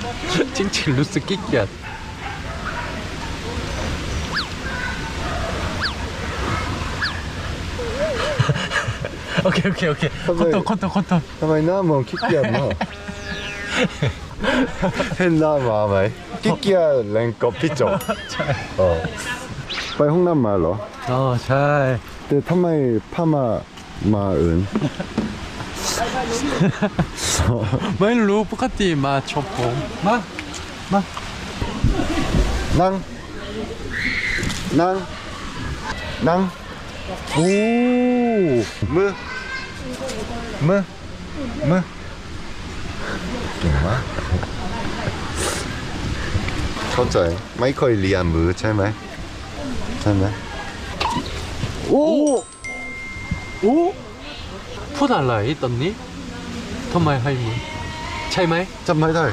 찡찡 루스 끼끼야. 오케이 오케이 오케이. 컨터 컨터 컨터 名前ナーマンキッキアの 変な名前キッキアレンコピチョうん빨리홍남말로. 어잘. 근데 탄마이 파마 마은. ไม่รู้ปกติมาชมผมมามานั่งนั่งนั่งโอ้มือมือมือเก่งมากเข้าใจไม่เคยเรียนมือใช่ไหมใช่ไหมโอ้โอ้ 푸달라에 있던니? 토마이 할머 차이마이? 짬마이 달